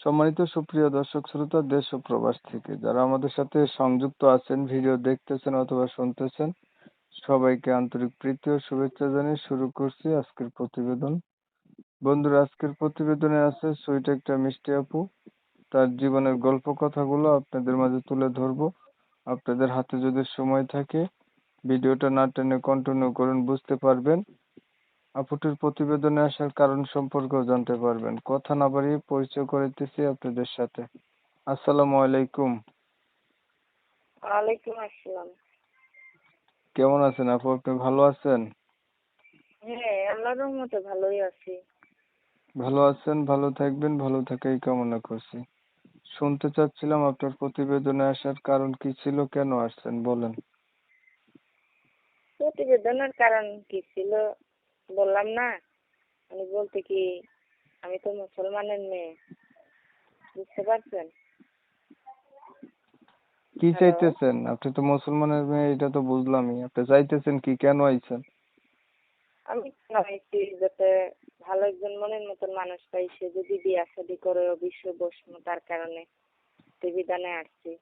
সম্মানিত সুপ্রিয় দর্শক শ্রোতা, দেশ ও প্রবাস থেকে যারা আমাদের সাথে সংযুক্ত আছেন, ভিডিও দেখতেছেন অথবা শুনতেছেন, সবাইকে আন্তরিক প্রীতি ও শুভেচ্ছা জানিয়ে শুরু করছি আজকের প্রতিবেদন। বন্ধুরা, আজকের প্রতিবেদনে আছে সুইট একটা মিষ্টি আপু। তার জীবনের গল্প কথাগুলো আপনাদের মাঝে তুলে ধরবো। আপনাদের হাতে যদি সময় থাকে, ভিডিওটা না টেনে কন্টিনিউ করুন, বুঝতে পারবেন। আপুটির প্রতিবেদনে আসার কারণ সম্পর্কেও জানতে পারবেন। কথা না বাড়িয়ে পরিচয় করাইতেছি আপনাদের সাথে। আসসালামু আলাইকুম। ওয়ালাইকুম আসসালাম। কেমন আছেন আপু? আপনি ভালো আছেন? হ্যাঁ আল্লাহর রহমতে ভালোই আছি। ভালো আছেন ভালো থাকবেন ভালো থাকাই কামনা করছি। শুনতে চাচ্ছিলাম আপনার প্রতিবেদনে আসার কারণ কি ছিল কেন আসছেন বলেন। প্রতিবেদনের কারণ কি ছিল? বললাম না। আমি বলতে কি আমি তো মুসলমানের মেয়ে। বুঝতে পারছেন? কি চাইতেছেন? আপনি তো মুসলমানের মেয়ে এটা তো বুঝলামই। আপনি চাইতেছেন কি কেন আইছেন? আমি চাইছি যাতে ভালো একজন মনের মতন মানুষ পাই সে যদি বিয়া শাদি করে অবশ্য বসবো তার কারণে বিধানে আসছি।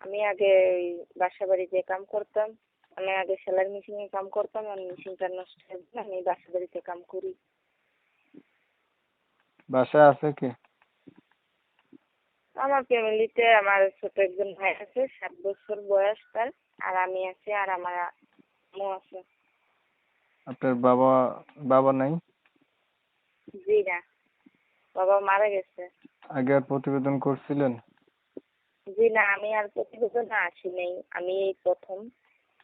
আমি আগে ওই বাসা বাড়িতে কাম করতাম। আমি আগে সেলাই মেশিনে কাম করতাম আর মেশিনটা নষ্ট হয়ে গেলে আমি বাসা বাড়িতে কাম করি। বাসায় আছে কি? আমার ফ্যামিলিতে আমার ছোট একজন ভাই আছে সাত বছর বয়স তার আর আমি আছি আর আমার আম্মু আছে। আপনার বাবা বাবা নাই? জি না বাবা মারা গেছে। আগে আর প্রতিবেদন করছিলেন? জি না আমি আর প্রতিবেদন আসি নাই আমি এই প্রথম।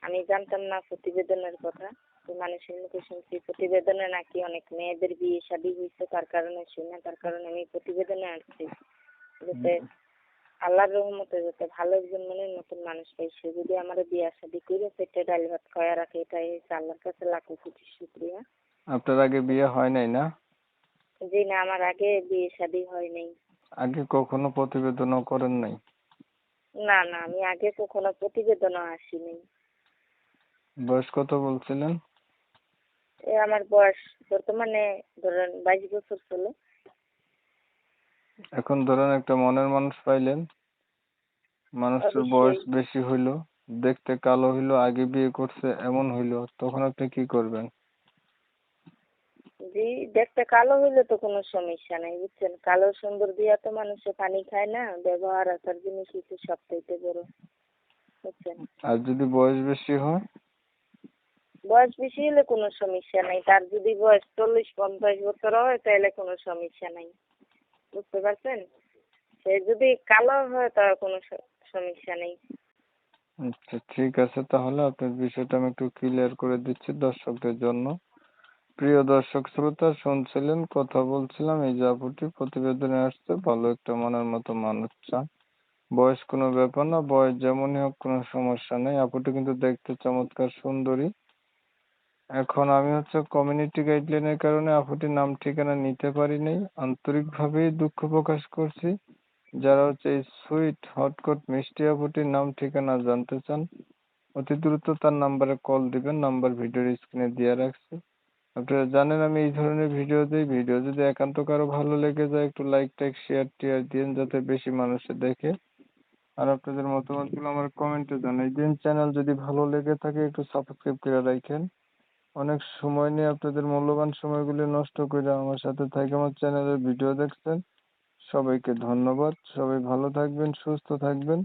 আমি জানতাম না প্রতিবেদনের কথা। তো মানুষের মুখে শুনছি প্রতিবেদনে নাকি অনেক মেয়েদের বিয়ে শাদী হয়েছে তার কারণে শুনে তার কারণে আমি প্রতিবেদনে আসছি। যাতে আল্লাহর রহমতে যাতে ভালো একজন মনের নতুন মানুষ পাই সে যদি আমার বিয়ে শাদী করে পেটে ডাল ভাত খাওয়া রাখে এটাই হচ্ছে আল্লাহর কাছে লাখো কোটি শুক্রিয়া। আপনার আগে বিয়ে হয় নাই না? জি না আমার আগে বিয়ে শাদী হয় নাই। আগে কখনো প্রতিবেদনও করেন নাই? না না আমি আগে কখনো প্রতিবেদনও আসিনি। বয়স কত বলছিলেন? এ আমার বয়স বর্তমানে ধরেন বাইশ বছর চলে। এখন ধরেন একটা মনের মানুষ পাইলেন। মানুষটার বয়স বেশি হইল দেখতে কালো হইল আগে বিয়ে করছে এমন হইল তখন আপনি কি করবেন? জি দেখতে কালো হইলে তো কোনো সমস্যা নাই বুঝছেন? কালো সুন্দর দিয়া তো মানুষে পানি খায় না ব্যবহার আচার জিনিস হচ্ছে সবচাইতে বড় বুঝছেন? আর যদি বয়স বেশি হয়? বয়স বেশি হলে কোনো সমস্যা নাই। তার যদি বয়স চল্লিশ, পঞ্চাশ বছর হয়, তাহলে কোনো সমস্যা নাই। বুঝতে পারছেন? সে যদি কালো হয় তাহলে কোনো সমস্যা নেই। আচ্ছা ঠিক আছে। তাহলে আপনার বিষয়টা আমি একটু ক্লিয়ার করে দিচ্ছি দর্শকদের জন্য। প্রিয় দর্শক, শ্রোতা শুনছিলেন, কথা বলছিলাম, এই যে আপুটি প্রতিবেদনে আসছে ভালো একটা মনের মতো মানুষ চান। বয়স কোনো ব্যাপার না, বয়স যেমনই হোক কোনো সমস্যা নেই। আপুটি কিন্তু দেখতে চমৎকার সুন্দরী। এখন আমি হচ্ছে কমিউনিটি গাইডলাইনের কারণে আপুটির নাম ঠিকানা নিতে পারি নাই আন্তরিকভাবেই দুঃখ প্রকাশ করছি। যারা হচ্ছে এই সুইট হটকট মিষ্টি আপুটির নাম ঠিকানা জানতে চান, অতি দ্রুত তার নাম্বারে কল দিবেন। নাম্বার ভিডিওর স্ক্রিনে দিয়ে রাখছি। আপনারা জানেন আমি এই ধরনের ভিডিও দিই। ভিডিও যদি একান্ত কারও ভালো লেগে যায়, একটু লাইক টাইক শেয়ার টিয়ার দিন যাতে বেশি মানুষে দেখে। আর আপনাদের মতামতগুলো আমার কমেন্টে জানাই দিন। চ্যানেল যদি ভালো লেগে থাকে, একটু সাবস্ক্রাইব করে রাখেন। অনেক সময় নিয়ে আপনাদের মূল্যবান সময়গুলি নষ্ট করে আমার সাথে থাইকা আমার চ্যানেলের ভিডিও দেখছেন। সবাইকে ধন্যবাদ। সবাই ভালো থাকবেন, সুস্থ থাকবেন।